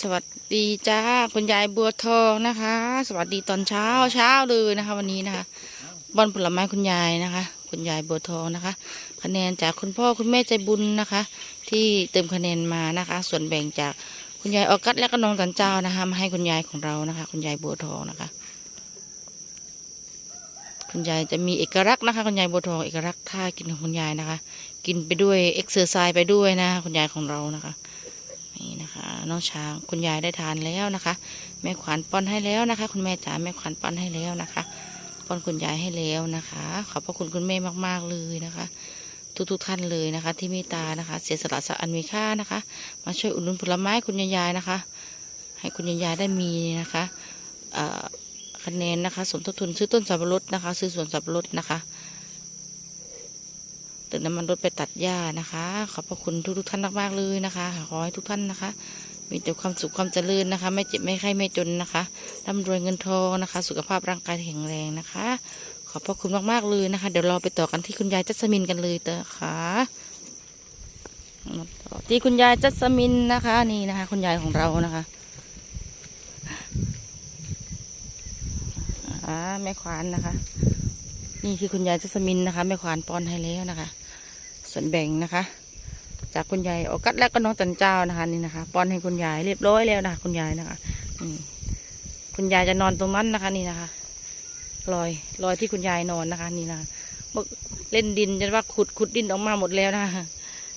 สวัสดีจ้าคุณยายบัวทองนะคะ สวัสดีตอนเช้าเช้าเลยนะคะ วันนี้นะคะบอนผลไม้คุณยายนะคะ คุณยายบัวทองนะคะ คะแนนจากคุณพ่อคุณแม่ใจบุญนะคะ ที่เติมคะแนนมานะคะ ส่วนแบ่งจากคุณยายออกัสและก็น้องจันเจ้านะคะมาให้คุณยายของเรานะคะ คุณยายบัวทองนะคะ คุณยายจะมีเอกลักษณ์นะคะ คุณยายบัวทองเอกลักษณ์ท่ากินของคุณยายนะคะ กินไปด้วยเอ็กซ์เซอร์ไซส์ไปด้วยนะคุณยายของเรานะคะ น้องช้างคุณยายได้ทานแล้วนะคะ แม่ขวัญป้อนให้แล้วนะคะ คุณแม่จ๋าแม่ขวัญป้อนให้แล้วนะคะป้อนคุณยายให้แล้วนะคะ ขอบพระคุณคุณแม่มาก ๆเลยนะคะ ทุกๆทท่านเลยนะคะ ที่เมตตานะคะ เสียสละสักอันมีค่านะคะ มาช่วยอุดหนุนผลไม้คุณยายนะคะ ให้คุณยายได้มีนะคะคะแนนนะคะ สมทบทุนซื้อต้นสับปะรดนะคะ ซื้อสวนสับปะรดนะคะเติมน้ำมันรถไปตัดหญ้านะคะ ขอบพระคุณทุกๆท่านมากๆเลยนะคะ ขอให้ทุกท่านนะคะ มีแต่ความสุขความเจริญนะคะ ไม่เจ็บไม่ไข้ไม่จนนะคะร่ำรวยเงินทองนะคะ สุขภาพร่างกายแข็งแรงนะคะ ขอบพระคุณมากๆเลยนะคะ เดี๋ยวเราไปต่อกันที่คุณยายจัสมินกันเลยเตอะค่ะมาต่อที่คุณยายจัสมินนะคะ นี่นะคะ คุณยายของเรานะคะอ่าแม่ขวานนะคะ นี่คือคุณยายจัสมินนะคะแม่ขวานป้อนให้แล้วนะคะ ส่วนแบ่งนะคะ จากคุณยายออกัสและก็น้องจันเจ้านะคะนี่นะคะป้อนให้คุณยายเรียบร้อยแล้วนะคะคุณยายนะคะคุณยายจะนอนตรงนั้นนะคะ นี่นะคะรอยรอยที่คุณยายนอนนะคะ นี่นะคะเล่นดินจนว่าขุดขุดดินออกมาหมดแล้วนะคะ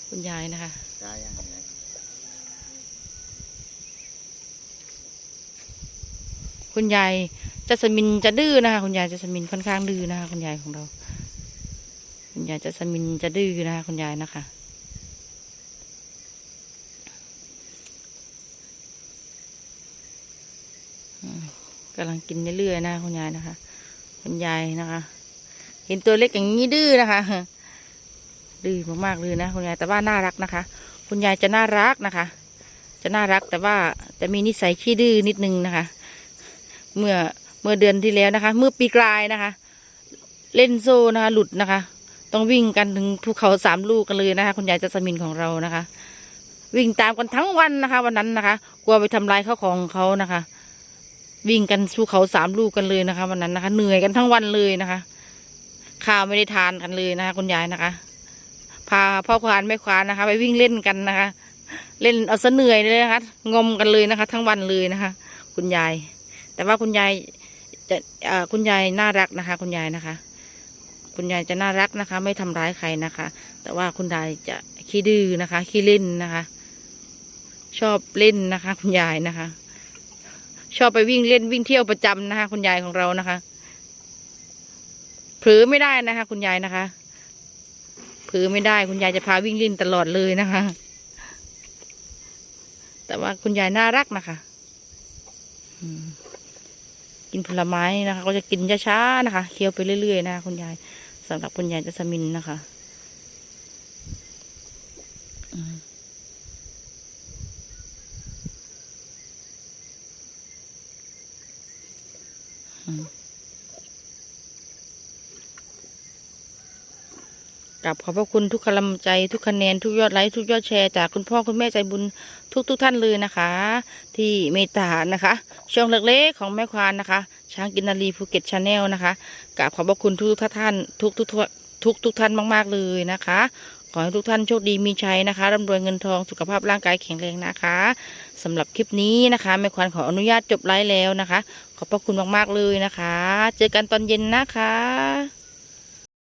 คุณยายนะคะคุณยายจัสมินจะดื้อนะคะคุณยายจัสมินค่อนข้างดื้อนะคะคุณยายของเรา คุณยายจัสมินจะดื้อนะคะคุณยายนะคะ กำลังกินเรื่อยๆนะคุณยายนะคะ คุณยายนะคะ เห็นตัวเล็กอย่างนี้ดื้อนะคะดื้อมากๆเลยนะคุณยายแต่ว่าน่ารักนะคะ คุณยายจะน่ารักนะคะ จะน่ารักแต่ว่าจะมีนิสัยขี้ดื้อนิดนึงนะคะ เมื่อเมื่อเดือนที่แล้วนะคะ เมื่อปีกลายนะคะ เล่นโซ่นะคะ หลุดนะคะ ต้องวิ่งกันถึงภูเขาสามลูกกันเลยนะคะ คุณยายจัสมินของเรานะคะ วิ่งตามกันทั้งวันนะคะ วันนั้นนะคะ กลัวไปทำลายข้าวของเขานะคะ วิ่งกันภูเขาสามลูกกันเลยนะคะวันนั้นนะคะ เหนื่อยกันทั้งวันเลยนะคะข้าวไม่ได้ทานกันเลยนะคะคุณยายนะคะ พาพ่อควานแม่ควานนะคะ ไปวิ่งเล่นกันนะคะ เล่นเอาซะเหนื่อยเลยนะคะงมกันเลยนะคะ ทั้งวันเลยนะคะ คุณยาย แต่ว่าคุณยายจะคุณยายน่ารักนะคะ คุณยายนะคะ คุณยายจะน่ารักนะคะ ไม่ทำร้ายใครนะคะ แต่ว่าคุณยายจะขี้ดื้อนะคะขี้เล่นนะคะ ชอบเล่นนะคะ คุณยายนะคะ ชอบไปวิ่งเล่นวิ่งเที่ยวประจำนะคะ คุณยายของเรานะคะเผลอไม่ได้นะคะ คุณยายนะคะเผลอไม่ได้ คุณยายจะพาวิ่งเล่นตลอดเลยนะคะ แต่ว่าคุณยายน่ารักนะคะกินผลไม้นะคะ ก็จะกินช้าๆนะคะเคี้ยวไปเรื่อยๆนะคะคุณยายสำหรับคุณยายจัสมินนะคะ อืม อืมกับขอบพระคุณทุกกำลังใจทุกคะแนน ทุกยอดไลค์ทุกยอดแชร์จากคุณพ่อคุณแม่ใจบุญทุกทุกท่านเลยนะคะ ที่เมตตานะคะ ช่องเล็กๆของแม่ควานนะคะ ช้างกินนารีภูเก็ตชาแนลนะคะกราบขอบพระคุณทุกๆท่าน ทุกทุกทุกทุกท่านมาก ๆเลยนะคะ ขอให้ทุกท่านโชคดีมีชัยนะคะร่ำรวยเงินทองสุขภาพร่างกายแข็งแรงนะคะสำหรับคลิปนี้นะคะแม่ควันขออนุญาตจบไลฟ์แล้วนะคะ ขอบพระคุณมากๆเลยนะคะ เจอกันตอนเย็นนะคะ